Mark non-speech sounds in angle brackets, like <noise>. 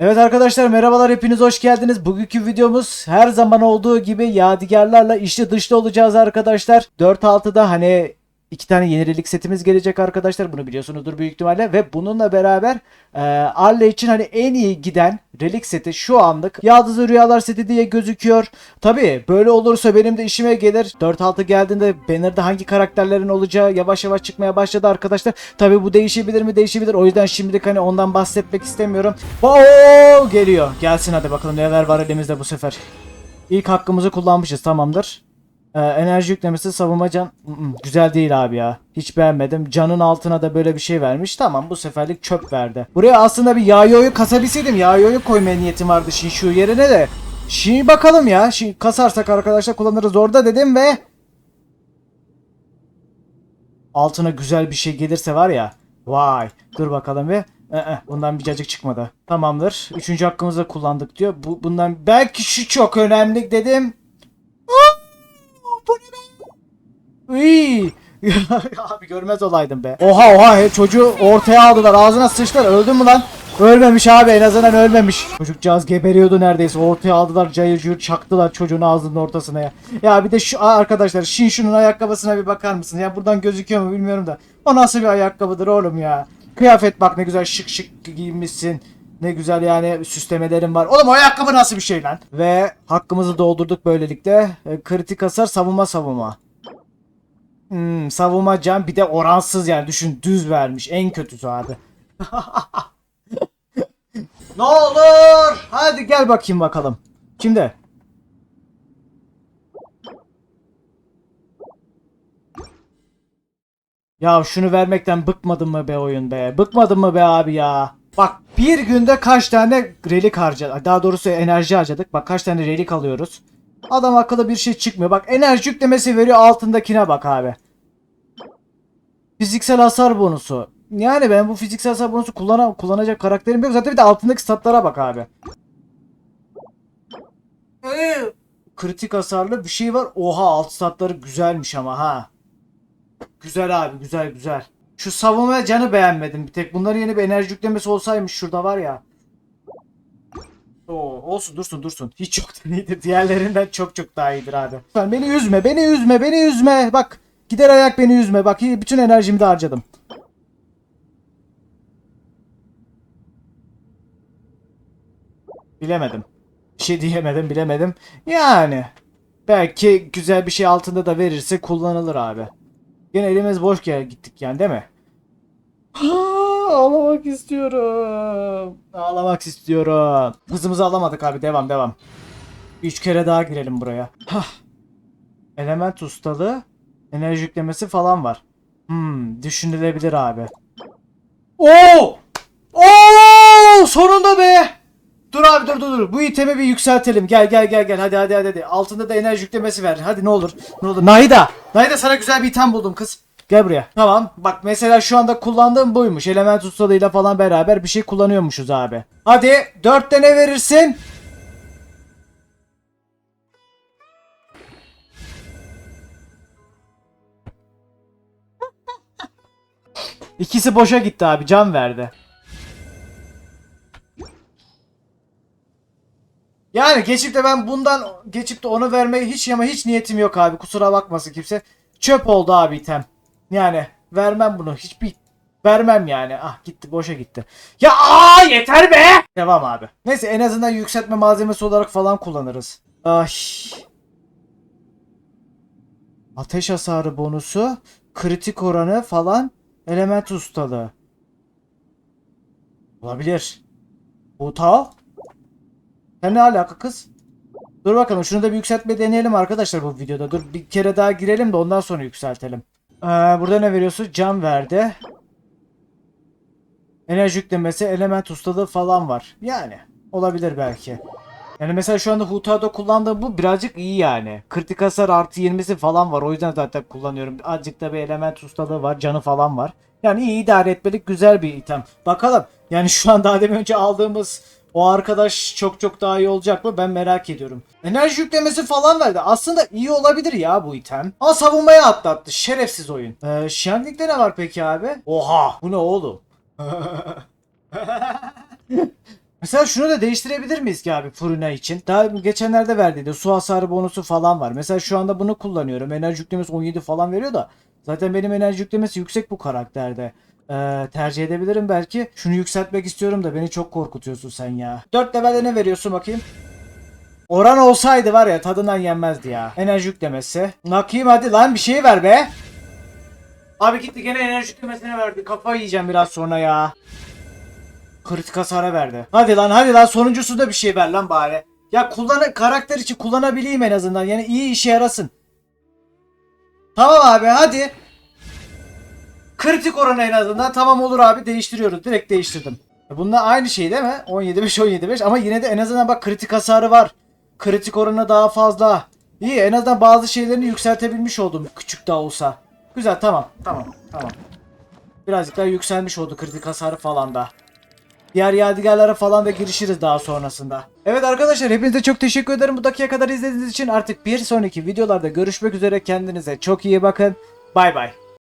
Evet arkadaşlar merhabalar hepiniz hoş geldiniz. Bugünkü videomuz her zaman olduğu gibi yadigarlarla içli dışlı olacağız arkadaşlar. 4.6'da hani iki tane yeni relik setimiz gelecek arkadaşlar. Bunu biliyorsunuzdur büyük ihtimalle. Ve bununla beraber e, Arle için hani en iyi giden relik seti şu anlık Yaldızlı Rüyalar seti diye gözüküyor. Tabi böyle olursa benim de işime gelir. 4.6 geldiğinde banner'da hangi karakterlerin olacağı yavaş yavaş çıkmaya başladı arkadaşlar. Tabi bu değişebilir mi değişebilir. O yüzden şimdilik hani ondan bahsetmek istemiyorum. Oo geliyor. Gelsin hadi bakalım neler var elimizde bu sefer. İlk hakkımızı kullanmışız tamamdır. Ee, enerji yüklemesi savunma can güzel değil abi ya. Hiç beğenmedim. Canın altına da böyle bir şey vermiş. Tamam bu seferlik çöp verdi. Buraya aslında bir Yayo'yu kasabilseydim. Yayo'yu koymaya niyetim vardı şu yerine de. Şimdi bakalım ya. Şimdi kasarsak arkadaşlar kullanırız orada dedim ve altına güzel bir şey gelirse var ya. Vay. Dur bakalım bir. Ee, bundan bir cacık çıkmadı. Tamamdır. Üçüncü hakkımızı da kullandık diyor. Bu, bundan belki şu çok önemli dedim. Aa, bu ne be? Uy. <laughs> Abi görmez olaydım be. Oha oha he, çocuğu ortaya aldılar. Ağzına sıçtılar. Öldü mü lan? Ölmemiş abi en azından ölmemiş. Çocukcağız geberiyordu neredeyse. Ortaya aldılar cayır cayır çaktılar çocuğun ağzının ortasına ya. Ya bir de şu arkadaşlar Shin şunun ayakkabısına bir bakar mısın? Ya buradan gözüküyor mu bilmiyorum da. O nasıl bir ayakkabıdır oğlum ya. Kıyafet bak ne güzel şık şık giyinmişsin. Ne güzel yani süslemelerim var. Oğlum o ayakkabı nasıl bir şey lan? Ve hakkımızı doldurduk böylelikle. E, kritik hasar savunma savunma. Hmm, savunma can bir de oransız yani düşün düz vermiş en kötüsü abi. <laughs> ne olur hadi gel bakayım bakalım. Kimde? Ya şunu vermekten bıkmadın mı be oyun be? Bıkmadın mı be abi ya? Bak bir günde kaç tane relik harcadık. Daha doğrusu enerji harcadık. Bak kaç tane relik alıyoruz. Adam akıllı bir şey çıkmıyor. Bak enerji yüklemesi veriyor altındakine bak abi. Fiziksel hasar bonusu. Yani ben bu fiziksel hasar bonusu kullana, kullanacak karakterim yok. Zaten bir de altındaki statlara bak abi. Kritik hasarlı bir şey var. Oha alt statları güzelmiş ama ha. Güzel abi güzel güzel. Şu savunma canı beğenmedim bir tek. Bunların yeni bir enerji yüklemesi olsaymış şurada var ya. Oo, olsun dursun dursun. Hiç çok da iyidir. Diğerlerinden çok çok daha iyidir abi. Lütfen beni üzme, beni üzme, beni üzme. Bak gider ayak beni üzme. Bak bütün enerjimi de harcadım. Bilemedim. Bir şey diyemedim, bilemedim. Yani belki güzel bir şey altında da verirse kullanılır abi. Yine elimiz boş gittik yani değil mi? <gasps> <gasps> Ağlamak istiyorum. Ağlamak istiyorum. Hızımızı alamadık abi. Devam devam. Üç kere daha girelim buraya. Hah. Element ustalığı. Enerji yüklemesi falan var. Hmm, düşünülebilir abi. Oo! Oo! Sonunda be! Dur abi dur dur dur. Bu itemi bir yükseltelim. Gel gel gel gel. Hadi hadi hadi. hadi. Altında da enerji yüklemesi ver. Hadi ne olur. Ne olur. Nahida. Nahida sana güzel bir item buldum kız. Gel buraya. Tamam. Bak mesela şu anda kullandığım buymuş. Element ustalığıyla falan beraber bir şey kullanıyormuşuz abi. Hadi. Dörtte ne verirsin? İkisi boşa gitti abi. Can verdi. Yani geçip de ben bundan geçip de onu vermeye hiç ama hiç niyetim yok abi. Kusura bakmasın kimse. Çöp oldu abi item. Yani vermem bunu. Hiçbir vermem yani. Ah gitti boşa gitti. Ya aa yeter be. Devam abi. Neyse en azından yükseltme malzemesi olarak falan kullanırız. Ay. Ateş hasarı bonusu, kritik oranı falan, element ustalığı. Olabilir. Uta. Sen ne alaka kız? Dur bakalım şunu da bir yükseltme deneyelim arkadaşlar bu videoda. Dur bir kere daha girelim de ondan sonra yükseltelim. Ee, burada ne veriyorsun? Can verdi. Enerji yüklemesi, element ustalığı falan var. Yani olabilir belki. Yani mesela şu anda Huta'da kullandığım bu birazcık iyi yani. Kritik hasar artı 20'si falan var. O yüzden zaten kullanıyorum. Azıcık da bir element ustalığı var. Canı falan var. Yani iyi idare etmelik güzel bir item. Bakalım. Yani şu an daha demin önce aldığımız o arkadaş çok çok daha iyi olacak mı ben merak ediyorum. Enerji yüklemesi falan verdi. Aslında iyi olabilir ya bu item. Ama savunmaya atlattı. Şerefsiz oyun. Ee, Şenlik'te ne var peki abi? Oha bu ne oğlum? <laughs> Mesela şunu da değiştirebilir miyiz ki abi Furina için? Daha geçenlerde verdiydi. Su hasarı bonusu falan var. Mesela şu anda bunu kullanıyorum. Enerji yüklemesi 17 falan veriyor da. Zaten benim enerji yüklemesi yüksek bu karakterde. Ee, tercih edebilirim belki. Şunu yükseltmek istiyorum da beni çok korkutuyorsun sen ya. 4 levelde ne veriyorsun bakayım? Oran olsaydı var ya tadından yenmezdi ya. Enerji yüklemesi. Bakayım hadi lan bir şey ver be. Abi gitti gene enerji yüklemesine verdi. Kafayı yiyeceğim biraz sonra ya. Kritik hasara verdi. Hadi lan hadi lan sonuncusu da bir şey ver lan bari. Ya kullan karakter için kullanabileyim en azından. Yani iyi işe yarasın. Tamam abi hadi. Kritik oranı en azından tamam olur abi değiştiriyoruz. Direkt değiştirdim. Bunlar aynı şey değil mi? 17-5 17-5 ama yine de en azından bak kritik hasarı var. Kritik oranı daha fazla. İyi en azından bazı şeylerini yükseltebilmiş oldum küçük de olsa. Güzel tamam tamam tamam. Birazcık daha yükselmiş oldu kritik hasarı falan da. Diğer yadigarlara falan da girişiriz daha sonrasında. Evet arkadaşlar hepinize çok teşekkür ederim bu dakikaya kadar izlediğiniz için. Artık bir sonraki videolarda görüşmek üzere. Kendinize çok iyi bakın. Bay bay.